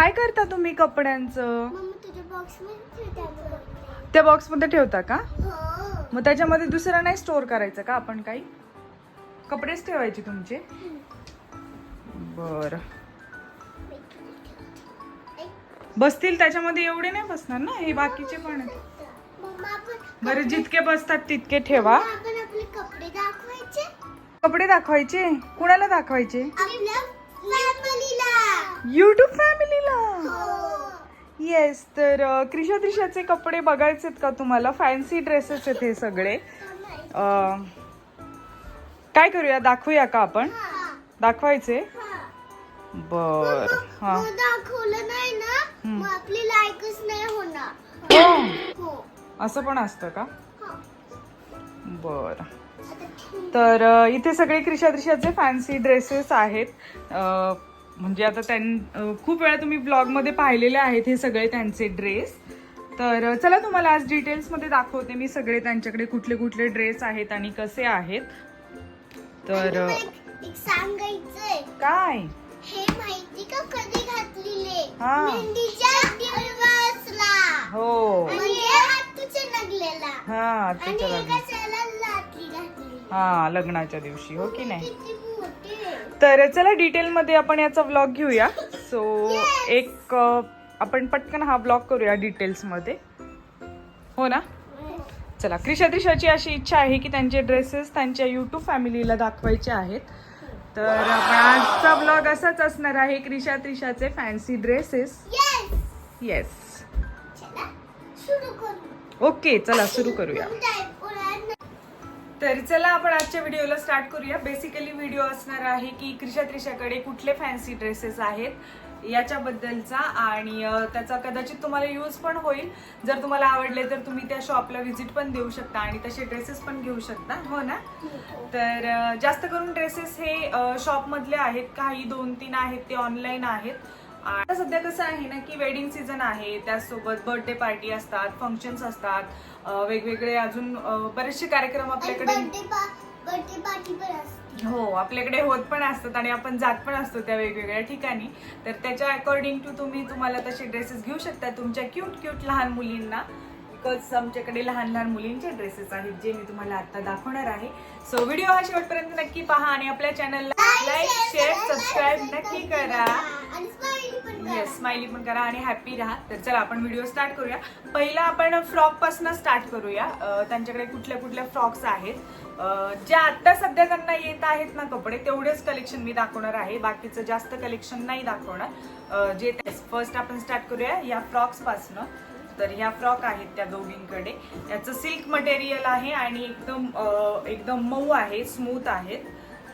काय करता तुम्ही कपड्यांचं? तुझ्या बॉक्समध्ये. त्या ठेवता का? हो. मग त्याच्यामध्ये दुसरं नाही स्टोर करायचं का आपण काही? कपडेच ठेवायचे तुमचे? बर. बसतील त्याच्यामध्ये एवढे नाही बसणार ना? हे बाकीचे पण बरं जितके बसतात तितके ठेवा. कपडे दाखवायचे? कपडे दाखवायचे? कुणाला दाखवायचे? युट्यूब फॅमिलीला हो. येस तर क्रिशा त्रिशाचे कपडे बघायचेत का तुम्हाला? फॅन्सी ड्रेसेस आहेत हे सगळे. काय करूया? दाखवूया का आपण? दाखवायचे? बर हा. मग दाखवलं नाही ना हम्म. मग आपली लायकच नाही होणार. हो. असं पण असतं का? हो. बर. तर इथे सगळे क्रिशा त्रिशाचे फॅन्सी ड्रेसेस आहेत म्हणजे आता त्यां खूप वेळा तुम्ही ब्लॉगमध्ये पाहिलेले आहेत हे सगळे त्यांचे ड्रेस तर चला तुम्हाला आज डिटेल्समध्ये दाखवते मी सगळे त्यांच्याकडे कुठले कुठले ड्रेस आहेत आणि कसे आहेत. तर सांगायचंय. काय? हे माहिती का कधी घातलेले? हा. दिवसला हो. हा लग्नाच्या दिवशी हो की नाही? तर चला डिटेलमध्ये आपण याचा व्लॉग घेऊया. सो एक आपण पटकन हा व्लॉग करूया डिटेल्समध्ये हो ना? चला क्रिशा त्रिशाची अशी इच्छा आहे की त्यांचे ड्रेसेस त्यांच्या युट्यूब फॅमिलीला दाखवायचे आहेत. तर आपण आजचा ब्लॉग असाच असणार आहे क्रिशा त्रिशाचे फॅन्सी ड्रेसेस येस ओके चला सुरू करूया. तर चला आपण आजच्या व्हिडिओला स्टार्ट करूया. बेसिकली व्हिडिओ असणार आहे की क्रिशा त्रिशाकडे कुठले फॅन्सी ड्रेसेस आहेत याच्याबद्दलचा आणि त्याचा कदाचित तुम्हाला यूज पण होईल. जर तुम्हाला आवडले तर तुम्ही त्या शॉपला व्हिजिट पण देऊ शकता आणि तसे ड्रेसेस पण घेऊ शकता. हो ना? तर जास्त करून ड्रेसेस हे शॉपमधले आहेत. काही दोन तीन आहेत ते ऑनलाईन आहेत. आता सध्या कसं आहे ना की वेडिंग सीझन आहे त्याचसोबत बर्थडे पार्टी असतात फंक्शन्स असतात वेगवेगळे अजून बरेचसे कार्यक्रम आपल्याकडे हो आपल्याकडे होत पण असतात आणि आपण जात पण असतो त्या वेगवेगळ्या ठिकाणी. तर त्याच्या अकॉर्डिंग टू तुम्ही तुम्हाला तसे ड्रेसेस घेऊ शकता. तुमच्या क्यूट क्यूट लहान मुलींना. बिकॉज आमच्याकडे लहान लहान मुलींचे ड्रेसेस आहेत जे मी तुम्हाला आता दाखवणार आहे. सो व्हिडिओ हा शेवटपर्यंत नक्की पहा आणि आपल्या चॅनलला लाईक शेअर सबस्क्राईब नक्की करा. येस स्माइली पण करा. आणि हॅपी राहा. तर चला आपण व्हिडिओ स्टार्ट करूया. पहिला आपण फ्रॉकपासून स्टार्ट करूया. त्यांच्याकडे कुठल्या कुठल्या फ्रॉक्स आहेत. जे ज्या आता सध्या त्यांना येत आहेत ना कपडे तेवढेच कलेक्शन मी दाखवणार आहे. बाकीचं जास्त कलेक्शन नाही दाखवणार. जे फर्स्ट आपण स्टार्ट करूया या फ्रॉक्सपासून तर ह्या फ्रॉक आहेत त्या दोघींकडे. याचं सिल्क मटेरियल आहे आणि एकदम एकदम मऊ आहे स्मूथ आहेत.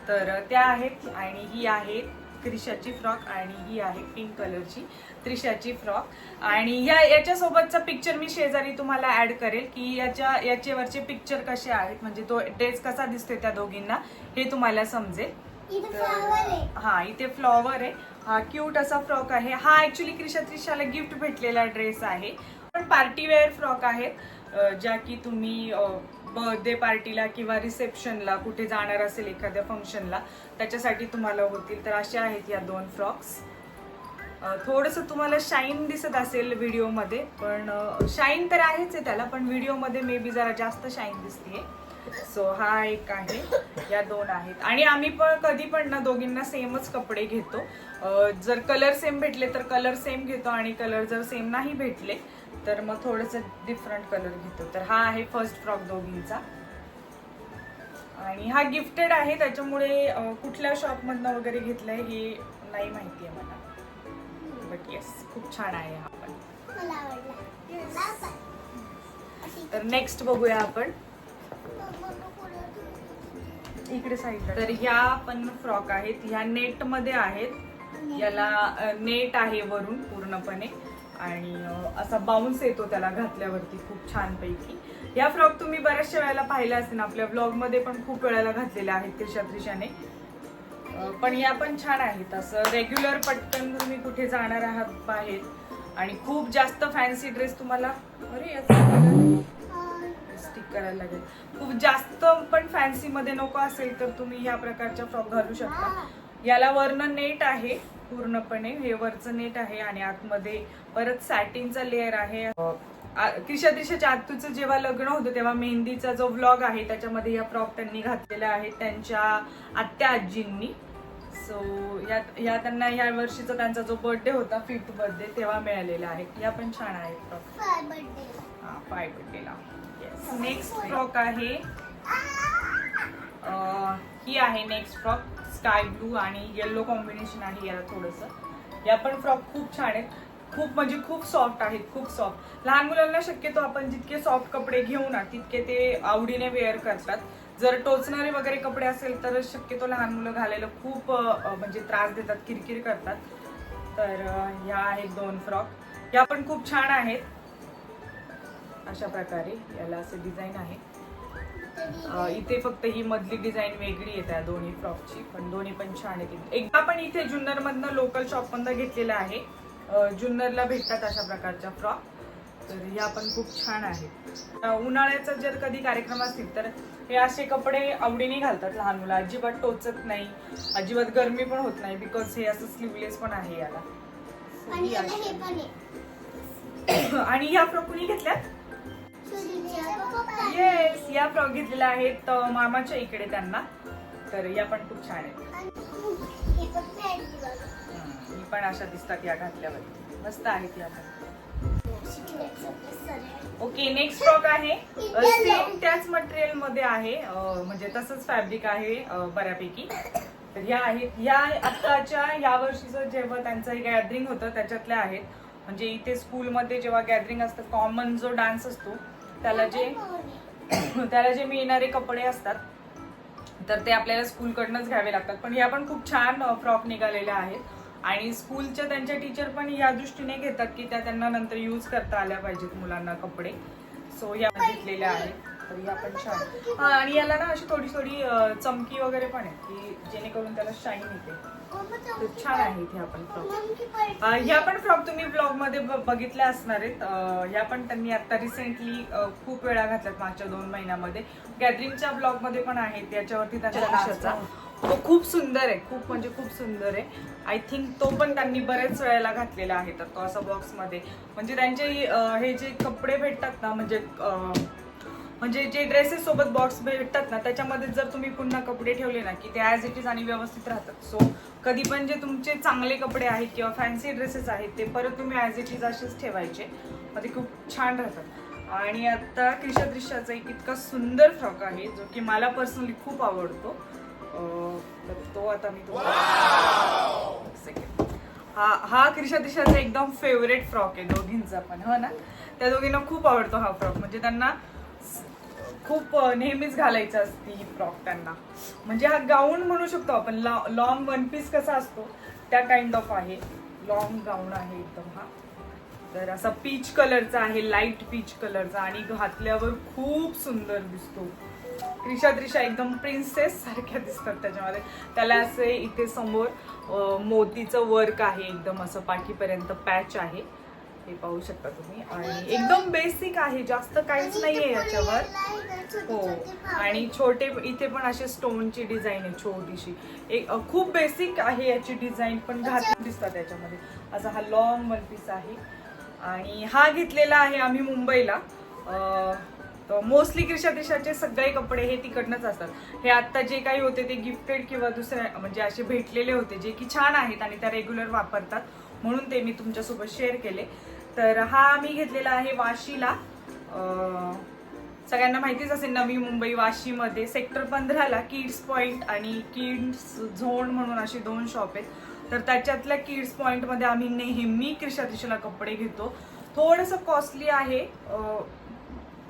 तर त्या आहेत आणि ही आहेत त्रिशाची फ्रॉक आणि ही आहे पिंक कलरची त्रिशाची फ्रॉक. आणि ह्या याच्यासोबतचा पिक्चर मी शेजारी तुम्हाला ऍड करेल की याच्या याच्यावरचे पिक्चर कसे आहेत म्हणजे तो ड्रेस कसा दिसतोय त्या दोघींना हे तुम्हाला समजेल. हा इथे फ्लॉवर आहे. हा क्यूट असा फ्रॉक आहे. हा ऍक्च्युली क्रिशा त्रिशाला गिफ्ट भेटलेला ड्रेस आहे. पण पार्टी वेअर फ्रॉक आहेत ज्या की तुम्ही बर्थडे पार्टीला किंवा रिसेप्शनला कुठे जाणार असेल एखाद्या फंक्शनला त्याच्यासाठी तुम्हाला होतील. तर अशा आहेत या दोन फ्रॉक्स थोडंसं तुम्हाला शाईन दिसत असेल व्हिडिओमध्ये पण शाईन तर आहेच आहे त्याला पण व्हिडिओमध्ये मे बी जरा जास्त शाईन दिसते सो हा एक आहे. या दोन आहेत. आणि आम्ही पण कधी पण ना दोघींना सेमच कपडे घेतो. जर कलर सेम भेटले तर कलर सेम घेतो आणि कलर जर सेम नाही भेटले तर मग थोडस डिफरंट कलर घेतो. तर हा आहे फर्स्ट फ्रॉक दोघींचा. आणि हा गिफ्टेड आहे त्याच्यामुळे कुठल्या शॉपमधनं वगैरे घेतलंय हे नाही माहिती आहे मला. बट येस खूप छान आहे हा पण. तर नेक्स्ट बघूया आपण. इकडे साईडला तर ह्या पण फ्रॉक आहेत. ह्या नेटमध्ये आहेत. याला नेट आहे वरून पूर्णपणे. आणि असा बाउन्स येतो त्याला घातल्यावरती खूप छान पैकी या फ्रॉक तुम्ही बऱ्याचशा वेळेला पाहिल्या असतील आपल्या ब्लॉगमध्ये पण खूप वेळेला घातलेल्या आहेत त्रिशा त्रिशाने पण या पण छान आहेत. असं रेग्युलर पटकन तुम्ही कुठे जाणार आहात बाहेर. आणि खूप जास्त फॅन्सी ड्रेस तुम्हाला अरे स्टिक करायला लागेल खूप जास्त पण फॅन्सी मध्ये नको असेल तर तुम्ही ह्या प्रकारच्या फ्रॉक घालू शकता. याला वरनं नेट आहे पूर्णपणे. हे वरचं नेट आहे आणि आतमध्ये परत सॅटिनचा लेअर आहे. त्रिशा त्रिशाच्या आत्तूचं जेव्हा लग्न होतं तेव्हा मेहंदीचा जो व्लॉग आहे त्याच्यामध्ये या फ्रॉक त्यांनी घातलेल्या आहेत त्यांच्या आत्या आजींनी. सो या या त्यांना या वर्षीचा त्यांचा जो बर्थडे होता फिफ्थ बर्थडे तेव्हा मिळालेला आहे. या पण छान आहेत फ्रॉक फाय बर्थडे हा फाय बर्थडेला नेक्स्ट फ्रॉक आहे. ही आहे नेक्स्ट फ्रॉक स्काय ब्लू आणि येल्लो कॉम्बिनेशन आहे याला थोडंसं. या पण फ्रॉक खूप छान आहेत. खूप म्हणजे खूप सॉफ्ट आहेत खूप सॉफ्ट लहान मुलांना शक्यतो आपण जितके सॉफ्ट कपडे घेऊ ना तितके ते आवडीने वेअर करतात. जर टोचणारे वगैरे कपडे असेल तर शक्यतो लहान मुलं घालायला खूप म्हणजे त्रास देतात किरकिर करतात. तर ह्या आहेत दोन फ्रॉक या पण खूप छान आहेत. अशा प्रकारे याला असं डिझाईन आहे. इथे फक्त ही मधली डिझाईन वेगळी आहे त्या दोन्ही फ्रॉकची पण दोन्ही पण छान आहेत. एकदा पण इथे जुन्नर मधनं लोकल शॉप घेतलेलं आहे. जुन्नरला भेटतात अशा प्रकारच्या फ्रॉक. तर ह्या पण खूप छान आहेत. उन्हाळ्याचा जर कधी कार्यक्रम असतील तर हे असे कपडे आवडीने घालतात लहान मुलं. अजिबात टोचत नाही. अजिबात गरमी पण होत नाही बिकॉज हे असं स्लीवलेस पण आहे याला. आणि या फ्रॉक कुणी घेतल्यात. येस या फ्रॉक घेतलेल्या आहेत मामाच्या इकडे त्यांना. तर या पण खूप छान आहेत. पण अशा दिसतात या घातल्यावर. मस्त आहेत या पण ओके नेक्स्ट फ्रॉक आहे. सेम त्याच मटेरियलमध्ये आहे. म्हणजे तसंच फॅब्रिक आहे बऱ्यापैकी. तर ह्या आहेत या आत्ताच्या या वर्षीचं जेव्हा त्यांचं हे गॅदरिंग होतं त्याच्यातल्या आहेत. म्हणजे इथे स्कूलमध्ये जेव्हा गॅदरिंग असतं कॉमन जो डान्स असतो त्याला जे त्याला जे मिळणारे कपडे असतात तर ते आपल्याला स्कूलकडनंच घ्यावे लागतात. पण ह्या पण खूप छान फ्रॉक निघालेल्या आहेत. आणि स्कूलच्या त्यांच्या टीचर पण या दृष्टीने घेतात की त्या त्यांना नंतर यूज करता आल्या पाहिजेत मुलांना कपडे. सो या घेतलेल्या आहेत. तर छान. आणि याला ना अशी थोडी थोडी चमकी वगैरे पण आहे की जेणेकरून त्याला शाईन येते. छान आहेत ह्या पण फ्रॉक. ह्या पण फ्रॉक तुम्ही ब्लॉगमध्ये ब- बघितल्या असणार आहेत. ह्या पण त्यांनी आता रिसेंटली खूप वेळा घातल्यात मागच्या दोन महिन्यामध्ये. गॅदरिंगच्या ब्लॉगमध्ये पण आहेत याच्यावरती त्यांच्या तो खूप सुंदर आहे खूप म्हणजे खूप सुंदर आहे. आय थिंक तो पण त्यांनी बरेच वेळेला घातलेला आहे तर तो असा बॉक्समध्ये. म्हणजे त्यांचे हे जे कपडे भेटतात ना म्हणजे म्हणजे जे ड्रेसेस सोबत बॉक्स भेटतात ना त्याच्यामध्ये जर तुम्ही पुन्हा कपडे ठेवले ना की ते ॲज इट इज आणि व्यवस्थित राहतात. सो कधी पण जे तुमचे चांगले कपडे आहेत किंवा फॅन्सी ड्रेसेस आहेत ते परत तुम्ही ॲज इट इज असेच ठेवायचे. मग ते खूप छान राहतात. आणि आता क्रिशा दृश्याचा एक इतका सुंदर फ्रॉक आहे जो की मला पर्सनली खूप आवडतो. तो आता मी तुम्हाला. हा हा क्रिशा दिशाचा एकदम फेवरेट फ्रॉक आहे दोघींचा पण हो ना? त्या दोघींना खूप आवडतो हा फ्रॉक म्हणजे त्यांना खूप नेहमीच घालायचं असते ही फ्रॉक त्यांना. म्हणजे हा गाऊन म्हणू शकतो आपण. लॉंग वन पीस कसा असतो? त्या काइंड ऑफ आहे. लॉंग गाऊन आहे एकदम हा. तर असा पीच कलरचा आहे लाइट पीच कलरचा आणि घातल्यावर खूप सुंदर दिसतो. त्रिशा त्रिशा एकदम प्रिन्सेस सारख्या दिसतात त्याच्यामध्ये. त्याला असे इथे समोर मोतीचं वर्क आहे. एकदम असं पाठीपर्यंत पॅच आहे. हे पाहू शकता तुम्ही. आणि एकदम बेसिक आहे जास्त काहीच नाही आहे याच्यावर. हो. आणि छोटे इथे पण असे स्टोनची डिझाईन आहे छोटीशी. एक खूप बेसिक आहे याची डिझाईन पण घातून दिसतात याच्यामध्ये. असा हा लॉंग वन पीस आहे. आणि हा घेतलेला आहे आम्ही मुंबईला. मोस्टली क्रिशा देशाचे सगळे कपडे हे तिकडनंच असतात. हे आत्ता जे काही होते ते गिफ्टेड किंवा दुसऱ्या म्हणजे असे भेटलेले होते जे की छान आहेत आणि त्या रेग्युलर वापरतात. म्हणून ते मी तुमच्यासोबत शेअर केले. तर हा मी घेतलेला आहे वाशीला. सगळ्यांना माहितीच असेल नवी मुंबई वाशीमध्ये सेक्टर पंधराला किड्स पॉईंट आणि किड्स झोन म्हणून अशी दोन शॉप आहेत. तर त्याच्यातल्या किड्स पॉईंटमध्ये आम्ही नेहमी क्रिशातिशेला कपडे घेतो. थोडंसं कॉस्टली आहे.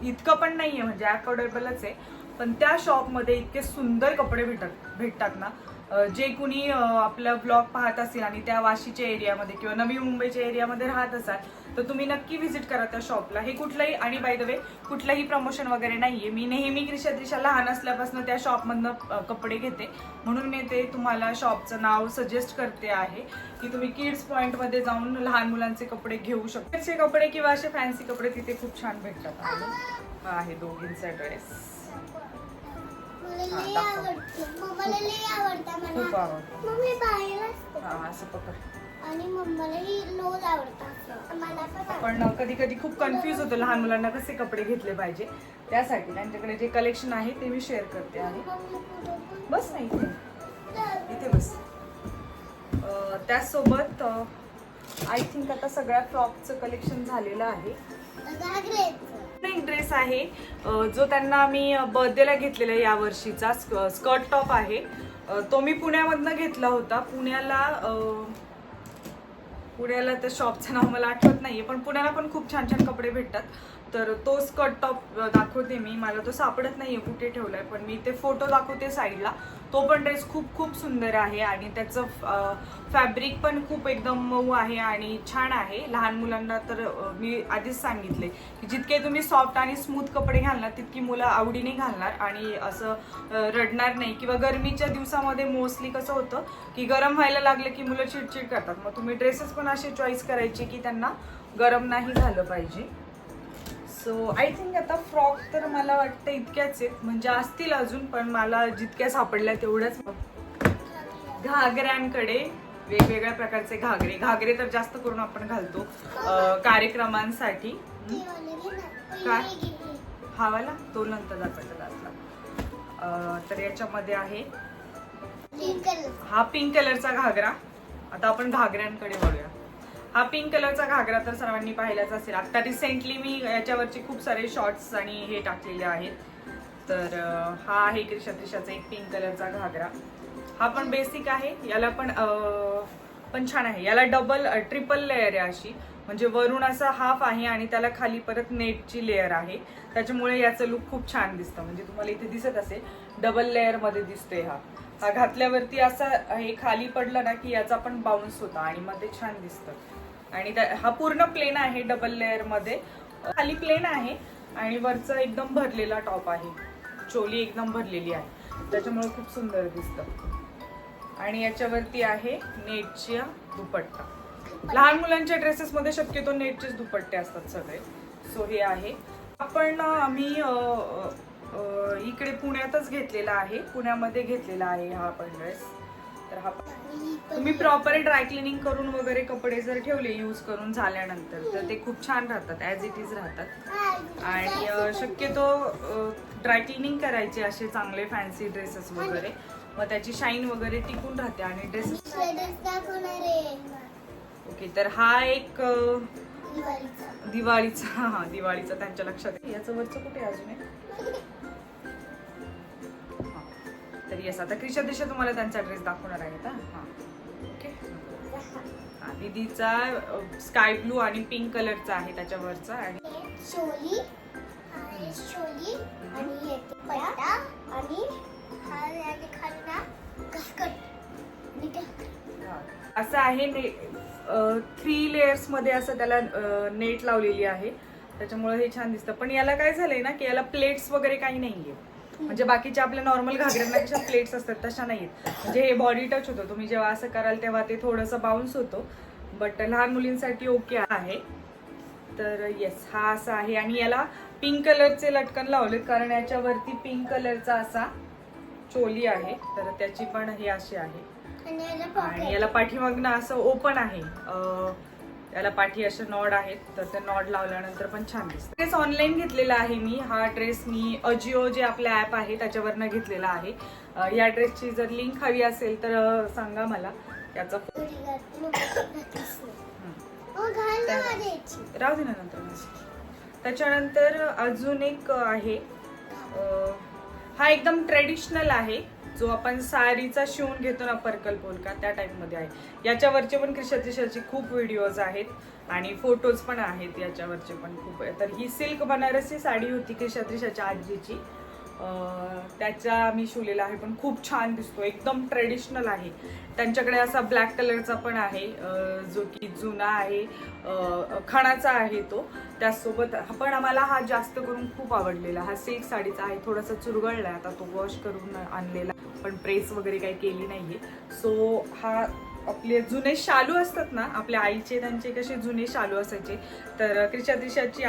इतकं पण नाही आहे म्हणजे अफोर्डेबलच आहे. पण त्या शॉपमध्ये इतके सुंदर कपडे भेटतात भेटतात ना. जे कुणी आपलं आपला ब्लॉग पाहत असेल आणि त्या वाशीच्या एरियामध्ये किंवा नवी मुंबईच्या एरियामध्ये राहत असाल तर तुम्ही नक्की व्हिजिट करा त्या शॉपला हे कुठलंही आणि बाय द वे कुठलंही प्रमोशन वगैरे नाहीये. मी नेहमी क्रिशा त्रिशा लहान असल्यापासून त्या शॉपमधनं कपडे घेते. म्हणून मी ते तुम्हाला शॉपचं नाव सजेस्ट करते आहे की तुम्ही किड्स पॉईंटमध्ये जाऊन लहान मुलांचे कपडे घेऊ शकता. असे कपडे किंवा असे फॅन्सी कपडे तिथे खूप छान भेटतात. आहे दोघींचा ड्रेस खूप आवडतं. हा असं पकड. आणि मम्मालाही रोज आवडतं असं. मला पण कधी कधी खूप कन्फ्यूज होतो लहान मुलांना कसे कपडे घेतले पाहिजे. त्यासाठी त्यांच्याकडे जे कलेक्शन आहे ते मी शेअर करते आहे. बस नाही इथे. बस. त्याचसोबत आय थिंक आता सगळ्या फ्रॉकचं कलेक्शन झालेलं आहे. एक ड्रेस आहे जो त्यांना मी बर्थडेला घेतलेला आहे या वर्षीचा. स्कर्ट टॉप आहे. तो मी पुण्यामधनं घेतला होता. पुण्याला पुण्याला त्या शॉपचं नाव मला आठवत नाहीये पण पुण्याला पण खूप छान छान कपडे भेटतात. तर तो स्कर्ट टॉप दाखवते मी. मला तो सापडत नाही आहे कुठे ठेवलाय. पण मी ते फोटो दाखवते साईडला तो पण ड्रेस खूप खूप सुंदर आहे आणि त्याचं फॅब्रिक पण खूप एकदम मऊ आहे आणि छान आहे. लहान मुलांना तर मी आधीच सांगितले की जितके तुम्ही सॉफ्ट आणि स्मूथ कपडे घालणार तितकी मुलं आवडीने घालणार. आणि असं रडणार नाही. किंवा गरमीच्या दिवसामध्ये मोस्टली कसं होतं की गरम व्हायला लागलं की मुलं चिडचिड करतात. मग तुम्ही ड्रेसेस पण असे चॉईस करायचे की त्यांना गरम नाही झालं पाहिजे. सो आय थिंक आता फ्रॉक तर मला वाटतं इतक्याच आहेत म्हणजे असतील अजून पण मला जितक्या सापडल्या तेवढ्याच घागऱ्यांकडे वेगवेगळ्या प्रकारचे घागरे घागरे तर जास्त करून आपण घालतो कार्यक्रमांसाठी. काय? पहिले घे, घे. हा वाला तो नंतर दाखवायचा लास्टला अं, तर याच्यामध्ये आहे. हा पिंक कलरचा घागरा आता आपण घागऱ्यांकडे वळूया हा पिंक कलरचा घागरा तर सर्वांनी पाहिलाच असेल. आता रिसेंटली मी याच्यावरचे खूप सारे शॉर्ट्स आणि हे टाकलेले आहेत. तर हा आहे क्रिशा त्रिशाचा एक पिंक कलरचा घागरा. हा पण बेसिक आहे. याला पण पण छान आहे. याला डबल ट्रिपल लेअर आहे अशी. म्हणजे वरून असा हाफ आहे आणि त्याला खाली परत नेटची लेअर आहे. त्याच्यामुळे याचं लुक खूप छान दिसतं. म्हणजे तुम्हाला इथे दिसत असेल डबल लेअरमध्ये दिसतोय हा. हा घातल्यावरती असा हे खाली पडलं ना की याचा पण बाउन्स होता आणि मग ते छान दिसतं. आणि हा पूर्ण प्लेन आहे डबल लेअरमध्ये. खाली प्लेन आहे आणि वरचा एकदम भरलेला टॉप आहे. चोली एकदम भरलेली आहे. त्याच्यामुळे खूप सुंदर दिसतं. आणि याच्यावरती आहे नेटच्या दुपट्टा. लहान मुलांच्या ड्रेसेस मध्ये शक्यतो नेटचेच दुपट्टे असतात सगळे. सो हे आहे. आपण आम्ही इकडे पुण्यातच घेतलेला आहे. पुण्यामध्ये घेतलेला आहे हा पण ड्रेस तर हा तुम्ही प्रॉपर ड्राय क्लिनिंग करून वगैरे कपडे जर ठेवले यूज करून झाल्यानंतर तर ते खूप छान राहतात ऍज इट इज राहतात आणि शक्यतो ड्राय क्लिनिंग करायचे असे चांगले फॅन्सी ड्रेसेस वगैरे मग त्याची शाईन वगैरे टिकून राहते आणि ड्रेस. ओके तर हा एक दिवाळीचा. हा दिवाळीचा त्यांच्या लक्षात. याचं वरचं कुठे अजून आहे? तर येस आता क्रिशा दिशा तुम्हाला त्यांचा ड्रेस दाखवणार आहे का हा. ओके हा दीदीचा स्काय ब्लू आणि पिंक कलरचा आहे त्याच्यावरचा आणि हा आहे आणि आणि ना. असं थ्री लेयर्समध्ये असं त्याला नेट लावलेली आहे. त्याच्यामुळे हे छान दिसतं. पण याला काय झालंय ना की याला प्लेट्स वगैरे काही नाहीये. म्हणजे बाकीच्या आपल्या नॉर्मल घागऱ्यांना कशा प्लेट्स असतात तशा नाहीत म्हणजे हे बॉडी टच होतं. तुम्ही जेव्हा असं कराल तेव्हा ते थोडंसं बाउन्स होतो. बट लहान मुलींसाठी ओके आहे. तर येस हा असा आहे. आणि याला पिंक कलरचे लटकन लावलेत कारण याच्यावरती पिंक कलरचा असा चोली आहे. तर त्याची पण हे अशी आहे. आणि याला पाठीमागनं असं ओपन आहे. अं, याला पाठी असे नॉड आहेत तर ते नॉड लावल्यानंतर पण छान दिसतं. ड्रेस ऑनलाईन घेतलेला आहे मी. हा ड्रेस मी अजिओ जे आपलं ऍप आहे त्याच्यावरनं घेतलेला आहे. या ड्रेसची जर लिंक हवी असेल तर सांगा मला. याचा. राहू दे ना नंतर. त्याच्यानंतर अजून एक आहे. हा एकदम ट्रेडिशनल आहे. जो आपण साडीचा शिवून घेतो ना पर्कल पोलका त्या टाईपमध्ये आहे. याच्यावरचे पण क्रिशतिशाचे खूप व्हिडिओज आहेत आणि फोटोज पण आहेत याच्यावरचे पण खूप. तर ही सिल्क बनारसी साडी होती क्रिशतिशाच्या आजीची. त्याचा मी शिवलेला आहे पण खूप छान दिसतो. एकदम ट्रेडिशनल आहे. त्यांच्याकडे असा ब्लॅक कलरचा पण आहे जो की जुना आहे खणाचा आहे तो. त्यासोबत पण आम्हाला हा जास्त करून खूप आवडलेला. हा सिल्क साडीचा आहे थोडासा चुरगळला आता तो वॉश करून आणलेला. पण प्रेस वगैरे काही केली नाही आहे सो हा आपले जुने शालू असतात ना आपल्या आईचे त्यांचे कसे जुने शालू असायचे. तर क्रिशा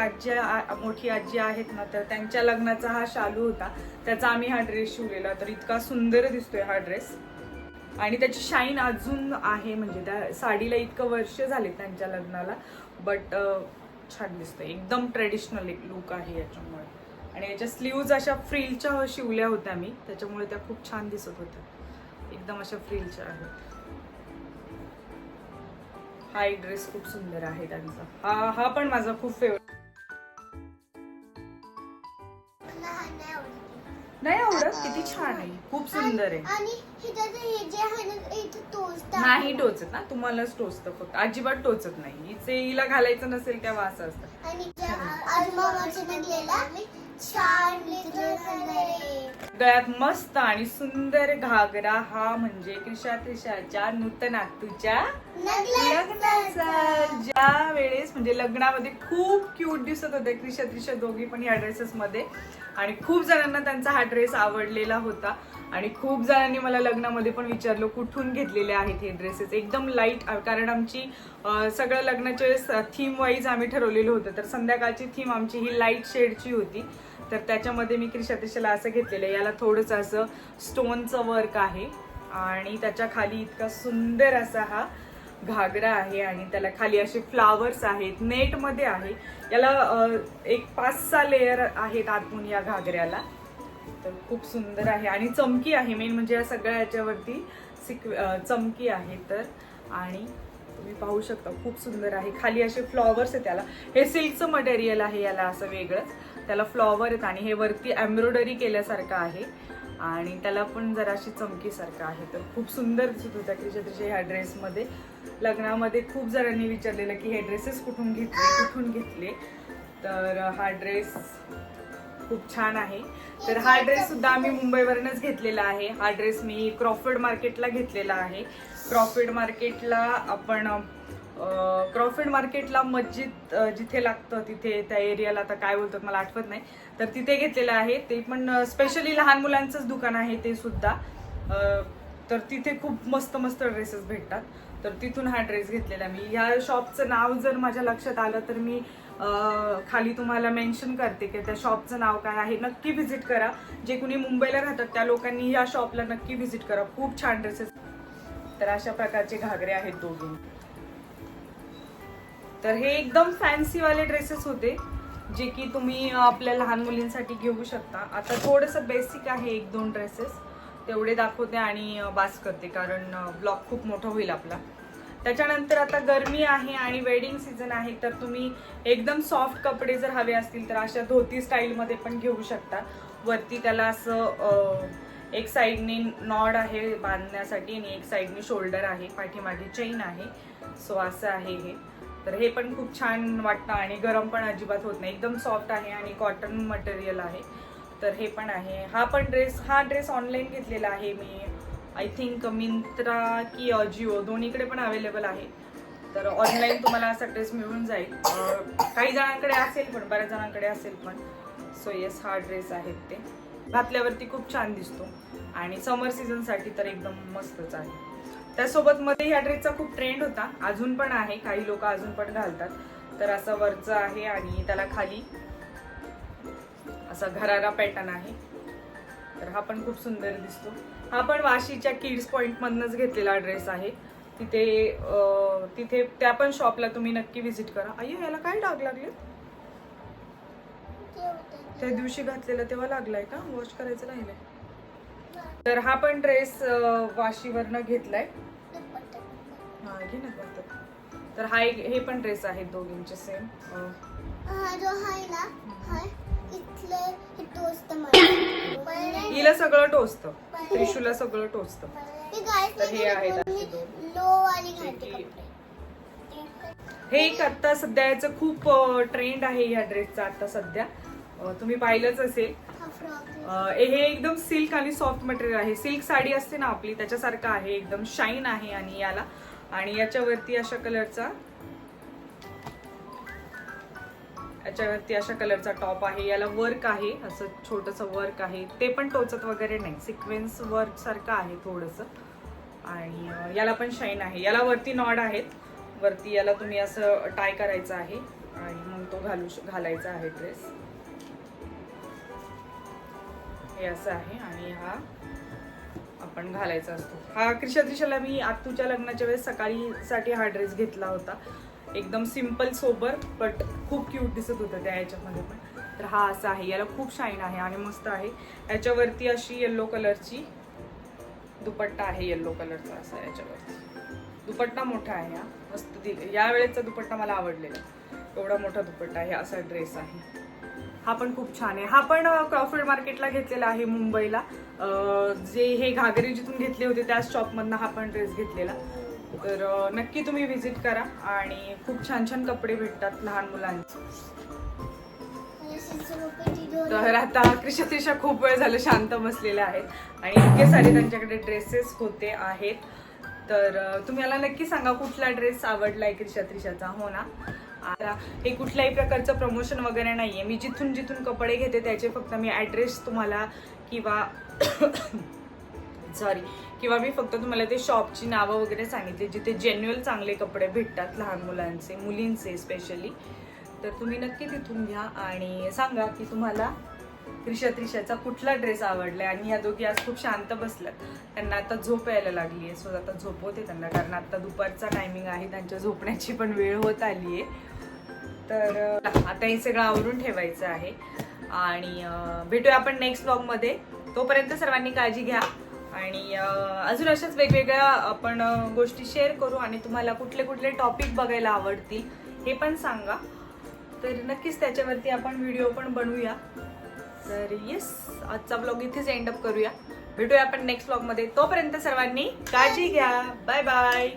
आजी मोठी आजी आहेत ना तर त्यांच्या लग्नाचा हा शालू होता. त्याचा आम्ही हा ड्रेस शिवलेला. तर इतका सुंदर दिसतोय हा ड्रेस आणि त्याची शाईन अजून आहे म्हणजे त्या साडीला इतकं वर्ष झाले त्यांच्या लग्नाला. बट छान दिसतं एकदम ट्रेडिशनल एक लुक आहे याच्यामुळे. आणि याच्या स्लीव्ज अशा फ्रिलच्या शिवल्या होत्या मी त्याच्यामुळे त्या खूप छान दिसत होत्या. एकदम अशा फ्रिलच्या आहेत. हा एक ड्रेस खूप सुंदर आहे त्यांचा हा हा पण माझा खूप फेवरेट नाही आवडत. किती छान आहे. खूप सुंदर आहे. नाही टोचत ना तुम्हालाच टोचतं फक्त. अजिबात टोचत नाही. हिचे हिला घालायचं नसेल तेव्हा असं असतं छान गळ्यात मस्त आणि सुंदर घागरा हा म्हणजे क्रिशा त्रिशाच्या नूतनातूच्या लग्नाचा. ज्या वेळेस म्हणजे लग्नामध्ये खूप क्यूट दिसत होते क्रिशा त्रिशा दोघी पण या ड्रेसेस मध्ये. आणि खूप जणांना त्यांचा हा ड्रेस आवडलेला होता. आणि खूप जणांनी मला लग्नामध्ये पण विचारलं कुठून घेतलेले आहेत हे ड्रेसेस एकदम लाइट कारण आमची सगळं लग्नाच्या वेळेस थीम वाईज आम्ही ठरवलेलं होतं. तर संध्याकाळची थीम आमची ही लाइट शेडची होती. तर त्याच्यामध्ये मी क्रिशातिशाला असं घेतलेलं आहे. याला थोडंसं असं स्टोनचं वर्क आहे. आणि त्याच्याखाली इतका सुंदर असा हा घागरा आहे आणि त्याला खाली असे फ्लावर्स आहेत. नेटमध्ये आहे. याला एक पाच सहा लेअर आहेत आतून या घागऱ्याला. तर खूप सुंदर आहे आणि चमकी आहे. मेन म्हणजे या सगळ्या याच्यावरती सिक चमकी आहे तर. आणि तुम्ही पाहू शकता खूप सुंदर आहे. खाली असे फ्लॉवर्स आहेत त्याला. हे सिल्कचं मटेरियल आहे याला असं वेगळंच. त्याला फ्लॉवर आहेत आणि हे वरती एम्ब्रॉयडरी केल्यासारखं आहे. आणि त्याला पण जराशी चमकीसारखं आहे. तर खूप सुंदर दिसत होत्या क्रिशा ह्या ड्रेसमध्ये. लग्नामध्ये खूप जणांनी विचारलेलं की हे ड्रेसेस कुठून घेतले? कुठून घेतले? तर हा ड्रेस खूप छान आहे. तर हा ड्रेस सुद्धा आम्ही मुंबईवरूनच घेतलेला आहे. हा ड्रेस मी क्रॉफर्ड मार्केटला घेतलेला आहे. क्रॉफर्ड मार्केटला आपण क्रॉफर्ड मार्केटला मस्जिद जिथे लागतं तिथे त्या एरियाला आता काय बोलतात मला आठवत नाही. तर तिथे घेतलेलं आहे. ते पण स्पेशली लहान मुलांचंच दुकान आहे ते सुद्धा. तर तिथे खूप मस्त मस्त ड्रेसेस भेटतात. तर तिथून हा ड्रेस घेतलेला मी ह्या शॉपचं नाव जर माझ्या लक्षात आलं तर मी खाली तुम्हाला मेन्शन करते की त्या शॉपचं नाव काय आहे नक्की व्हिजिट करा. जे कुणी मुंबईला राहतात त्या लोकांनी या शॉपला नक्की व्हिजिट करा. खूप छान ड्रेसेस तर अशा प्रकारचे घागरे आहेत दोघी. तर हे एकदम फॅन्सी वाले ड्रेसेस होते जे की तुम्ही आपल्या लहान मुलींसाठी घेऊ शकता. आता थोडंसं बेसिक आहे एक दोन ड्रेसेस तेवढे दाखवते आणि बास करते कारण ब्लॉग खूप मोठा होईल आपला. त्याच्यानंतर आता गरमी आहे आणि वेडिंग सीझन आहे तर तुम्ही एकदम सॉफ्ट कपडे जर हवे असतील तर अशा धोती स्टाईलमध्ये पण घेऊ शकता. वरती त्याला असं एक साईडने नॉड आहे बांधण्यासाठी आणि एक साईडने शोल्डर आहे पाठीमागे चेन आहे. सो असं आहे हे. तर हे पण खूप छान वाटतं आणि गरम पण अजिबात होत नाही. एकदम सॉफ्ट आहे आणि कॉटन मटेरियल आहे. तर हे पण आहे. हा पण ड्रेस हा ड्रेस ऑनलाईन घेतलेला आहे मी. आय थिंक मिंत्रा की जिओ दोन्हीकडे पण अवेलेबल आहे. तर ऑनलाईन तुम्हाला असा ड्रेस मिळून जाईल. काही जणांकडे असेल पण बऱ्याच जणांकडे असेल पण. सो येस हा ड्रेस आहेत ते. घातल्यावरती खूप छान दिसतो. आणि समर सीझनसाठी तर एकदम मस्तच आहे. त्यासोबत मध्ये ह्या ड्रेसचा खूप ट्रेंड होता. अजून पण आहे. काही लोक अजून पण घालतात. तर असं वरचं आहे आणि त्याला खाली असा घरारा पॅटर्न आहे. तर हा पण खूप सुंदर दिसतो. हा पण वाशीच्या किड्स पॉइंट मधनच घेतलेला ड्रेस आहे. तिथे तिथे त्या पण शॉपला तुम्ही नक्की व्हिजिट करा. अय्यो याला काय डाग लागले? त्या दिवशी घातलेला तेव्हा लागलाय का? वॉश करायचं राहिलंय तर हा पण ड्रेस वाशीवरनं घेतलाय. हा घे ना. तर हा एक हे पण ड्रेस आहेत दोघींचे सेम हिला सगळं टोचतं त्रिशूला सगळं टोचतं हे तर हे आहेत. हे एक आता सध्या याचं खूप ट्रेंड आहे ह्या ड्रेसचा आता सध्या. तुम्ही पाहिलंच असेल. हा हे एकदम सिल्क आणि सॉफ्ट मटेरियल आहे. सिल्क साडी असते ना आपली त्याच्यासारखं आहे. एकदम शाईन आहे आणि याला. आणि याच्यावरती अशा कलरचा याच्यावरती अशा कलरचा टॉप आहे याला वर्क आहे असं छोटस वर्क आहे. ते पण टोचत वगैरे नाही सिक्वेन्स वर्क सारखं आहे थोडस. आणि याला पण शाईन आहे. याला वरती नॉड आहेत. वरती याला तुम्ही असं टाय करायचं आहे. आणि मग तो घालू घालायचा आहे ड्रेस हे असं आहे आणि हा आपण घालायचा असतो. हा क्रिशा त्रिशाला मी आत्तूच्या लग्नाच्या वेळेस सकाळीसाठी हा ड्रेस घेतला होता. एकदम सिंपल सोबर बट खूप क्यूट दिसत होतं त्या याच्यामध्ये पण. तर हा असा आहे. याला खूप शाईन आहे आणि मस्त आहे. याच्यावरती अशी येल्लो कलरची दुपट्टा आहे येल्लो कलरचा असा याच्यावरती. दुपट्टा मोठा आहे हा. मस्त दिल या वेळेचा दुपट्टा मला आवडलेला. एवढा मोठा दुपट्टा आहे असा ड्रेस आहे. हा पण खूप छान आहे. हा पण क्रॉफर्ड मार्केटला घेतलेला आहे मुंबईला. जे हे घागरे जिथून घेतले होते त्याच शॉपमधनं हा पण ड्रेस घेतलेला. तर नक्की तुम्ही व्हिजिट करा आणि खूप छान छान कपडे भेटतात लहान मुलांचे. तर आता क्रिशा त्रिशा खूप वेळ झालं शांत बसलेल्या आहेत आणि इतके सारे त्यांच्याकडे ड्रेसेस होते आहेत. तर तुम्ही मला नक्की सांगा कुठला ड्रेस आवडलाय क्रिशा त्रिशाचा हो ना? आता हे कुठल्याही प्रकारचं प्रमोशन वगैरे नाही आहे मी जिथून जिथून कपडे घेते त्याचे फक्त मी ॲड्रेस तुम्हाला किंवा सॉरी किंवा मी फक्त तुम्हाला ते शॉपची नावं वगैरे सांगितली जिथे जेन्युअल चांगले कपडे भेटतात लहान मुलांचे मुलींचे स्पेशली तर तुम्ही नक्की तिथून घ्या आणि सांगा की तुम्हाला त्रिशा त्रिशाचा कुठला ड्रेस आवडलाय आणि या दोघी आज खूप शांत बसल्यात. त्यांना आता झोप यायला लागली आहे सो आता झोपवते त्यांना कारण आता दुपारचा टायमिंग आहे त्यांच्या झोपण्याची पण वेळ होत आली आहे तर आता हे सगळं आवरून ठेवायचं आहे. आणि भेटूया आपण नेक्स्ट ब्लॉगमध्ये तोपर्यंत सर्वांनी काळजी घ्या. आणि अजून अशाच वेगवेगळ्या आपण गोष्टी शेअर करू आणि तुम्हाला कुठले कुठले टॉपिक बघायला आवडतील हे पण सांगा. तर नक्कीच त्याच्यावरती आपण व्हिडिओ पण बनवूया. तर येस आजचा ब्लॉग इथेच एंड अप करूया. भेटूया आपण नेक्स्ट ब्लॉगमध्ये तोपर्यंत सर्वांनी काळजी घ्या. Bye bye